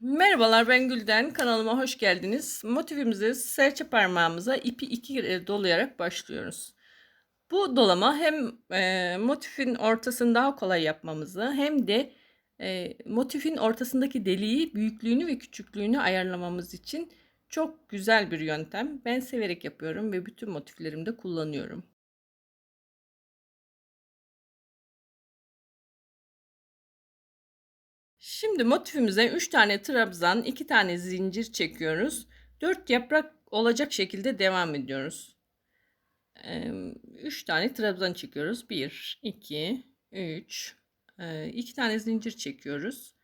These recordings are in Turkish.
Merhabalar ben Gülden. Kanalıma hoş geldiniz. Motifimizi serçe parmağımıza ipi iki kere dolayarak başlıyoruz. Bu dolama hem e, motifin ortasını daha kolay yapmamızı hem de e, motifin ortasındaki deliği büyüklüğünü ve küçüklüğünü ayarlamamız için çok güzel bir yöntem. Ben severek yapıyorum ve bütün motiflerimde kullanıyorum. Şimdi motifimize 3 tane trabzan, 2 tane zincir çekiyoruz. 4 yaprak olacak şekilde devam ediyoruz. 3 tane trabzan çekiyoruz. 1, 2, 3, 2 tane zincir çekiyoruz.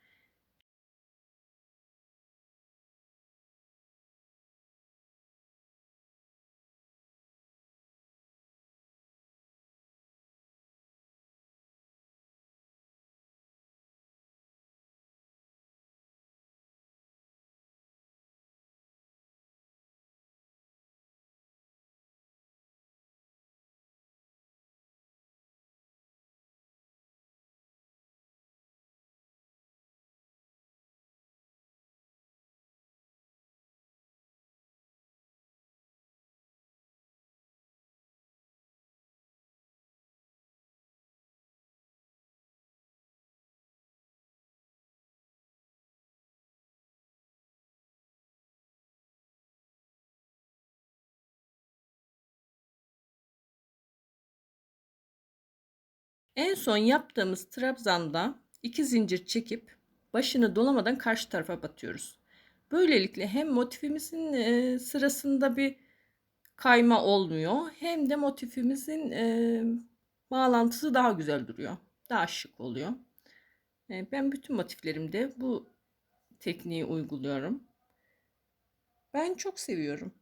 En son yaptığımız trabzanda iki zincir çekip başını dolamadan karşı tarafa batıyoruz. Böylelikle hem motifimizin e, sırasında bir kayma olmuyor hem de motifimizin e, bağlantısı daha güzel duruyor. Daha şık oluyor. E, ben bütün motiflerimde bu tekniği uyguluyorum. Ben çok seviyorum.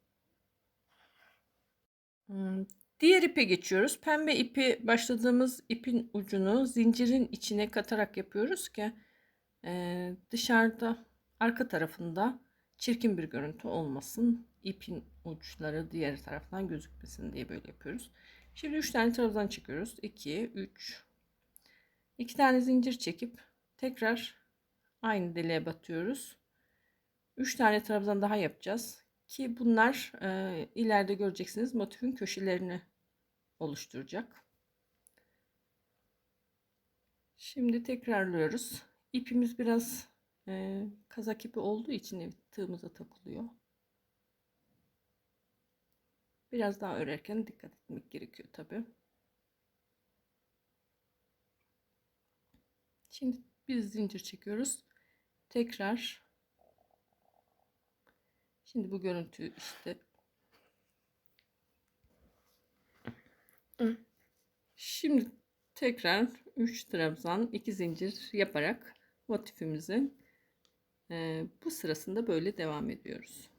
Diğer ipe geçiyoruz. Pembe ipi başladığımız ipin ucunu zincirin içine katarak yapıyoruz ki e, dışarıda arka tarafında çirkin bir görüntü olmasın. İpin uçları diğer taraftan gözükmesin diye böyle yapıyoruz. Şimdi 3 tane trabzan çekiyoruz. 2, 3. 2 tane zincir çekip tekrar aynı deliğe batıyoruz. 3 tane trabzan daha yapacağız ki bunlar e, ileride göreceksiniz motifin köşelerini oluşturacak. Şimdi tekrarlıyoruz. İpimiz biraz e, kazak ipi olduğu için tığımıza takılıyor. Biraz daha örerken dikkat etmek gerekiyor tabi. Şimdi bir zincir çekiyoruz. Tekrar Şimdi bu görüntü işte Şimdi tekrar 3 trabzan 2 zincir yaparak motifimizin e, bu sırasında böyle devam ediyoruz.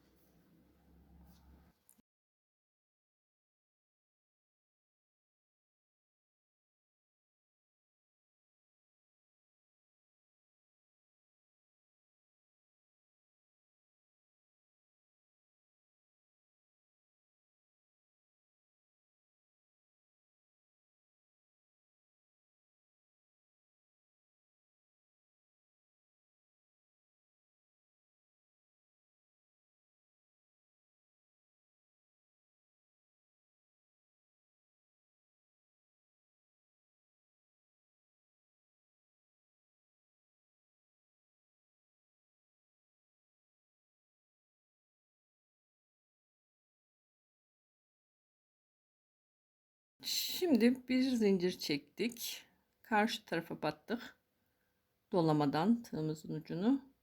Şimdi bir zincir çektik. Karşı tarafa battık. Dolamadan tığımızın ucunu.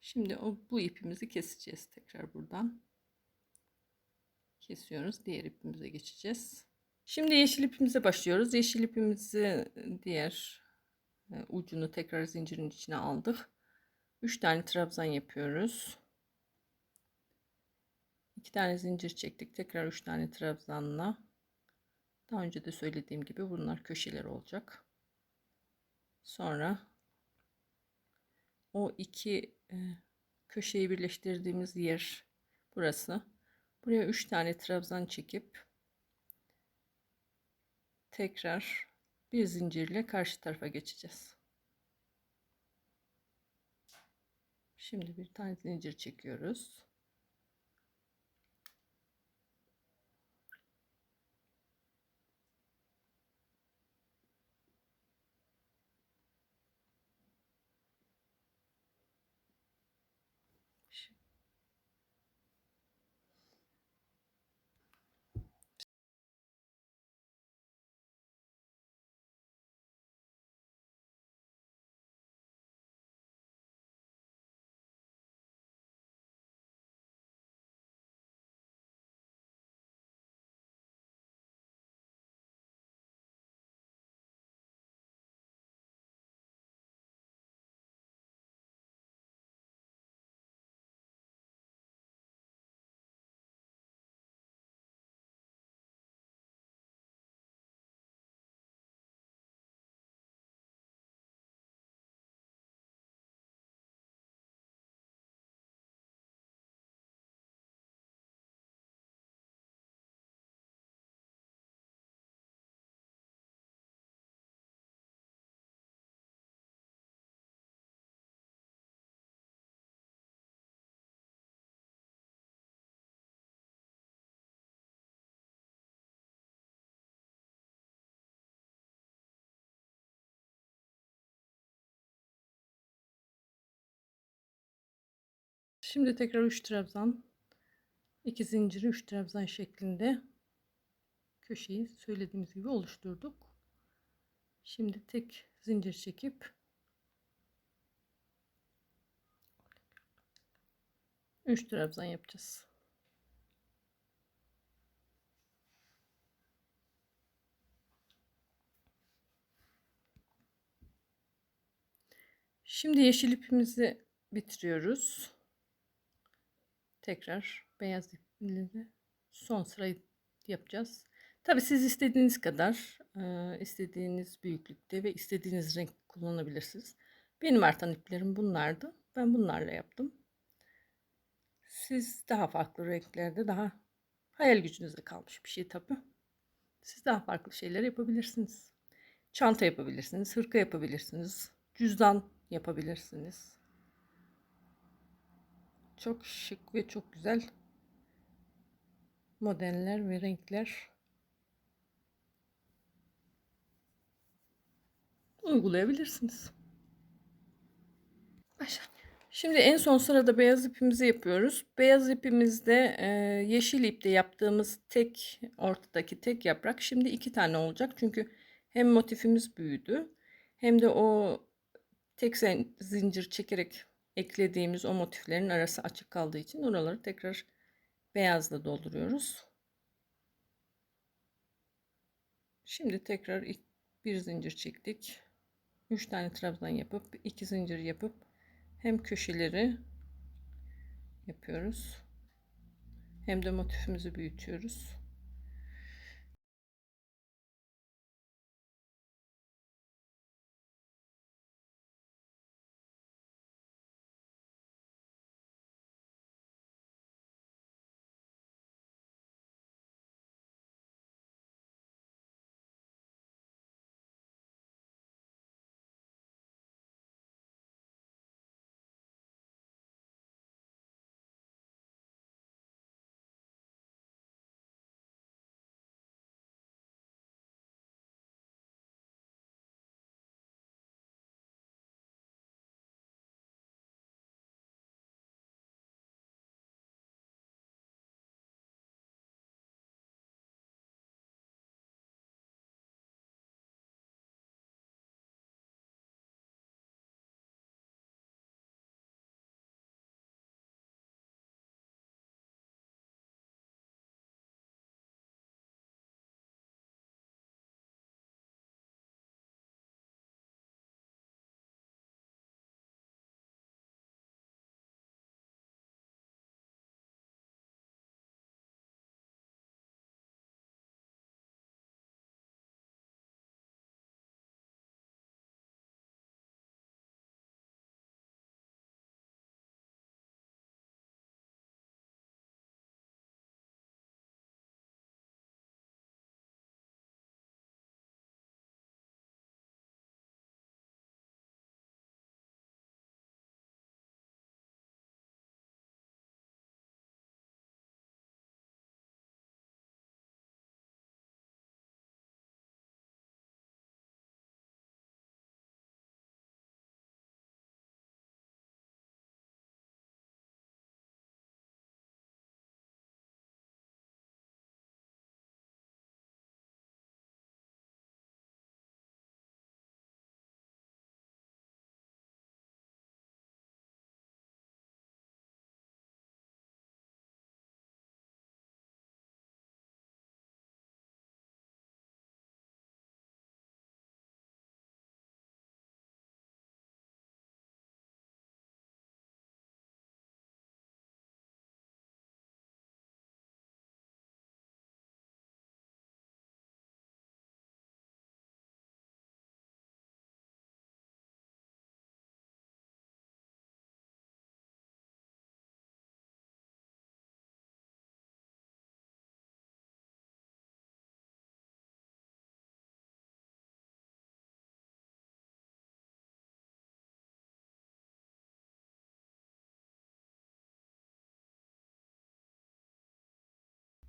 Şimdi o bu ipimizi keseceğiz tekrar buradan. Kesiyoruz. Diğer ipimize geçeceğiz. Şimdi yeşil ipimize başlıyoruz. Yeşil ipimizi diğer e, ucunu tekrar zincirin içine aldık. 3 tane trabzan yapıyoruz. 2 tane zincir çektik. Tekrar 3 tane trabzanla daha önce de söylediğim gibi bunlar köşeler olacak. Sonra o iki e, köşeyi birleştirdiğimiz yer burası. Buraya 3 tane trabzan çekip tekrar bir zincirle karşı tarafa geçeceğiz. Şimdi bir tane zincir çekiyoruz. Şimdi tekrar 3 trabzan, 2 zinciri 3 trabzan şeklinde köşeyi söylediğimiz gibi oluşturduk. Şimdi tek zincir çekip 3 trabzan yapacağız. Şimdi yeşil ipimizi bitiriyoruz. Tekrar beyaz ipleri son sırayı yapacağız. Tabi siz istediğiniz kadar, istediğiniz büyüklükte ve istediğiniz renk kullanabilirsiniz. Benim artan iplerim bunlardı. Ben bunlarla yaptım. Siz daha farklı renklerde daha hayal gücünüzde kalmış bir şey tabi. Siz daha farklı şeyler yapabilirsiniz. Çanta yapabilirsiniz, hırka yapabilirsiniz, cüzdan yapabilirsiniz. Çok şık ve çok güzel modeller ve renkler uygulayabilirsiniz. Başla. Şimdi en son sırada beyaz ipimizi yapıyoruz. Beyaz ipimizde e, yeşil ipte yaptığımız tek ortadaki tek yaprak şimdi iki tane olacak. Çünkü hem motifimiz büyüdü hem de o tek zincir çekerek eklediğimiz o motiflerin arası açık kaldığı için oraları tekrar beyazla dolduruyoruz. Şimdi tekrar bir zincir çektik. 3 tane trabzan yapıp iki zincir yapıp hem köşeleri yapıyoruz hem de motifimizi büyütüyoruz.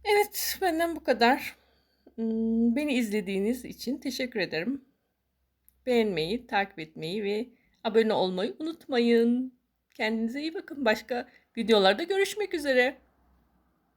Evet, benden bu kadar. Hmm, Beni izlediğiniz için teşekkür ederim. Beğenmeyi, takip etmeyi ve abone olmayı unutmayın. Kendinize iyi bakın. Başka videolarda görüşmek üzere.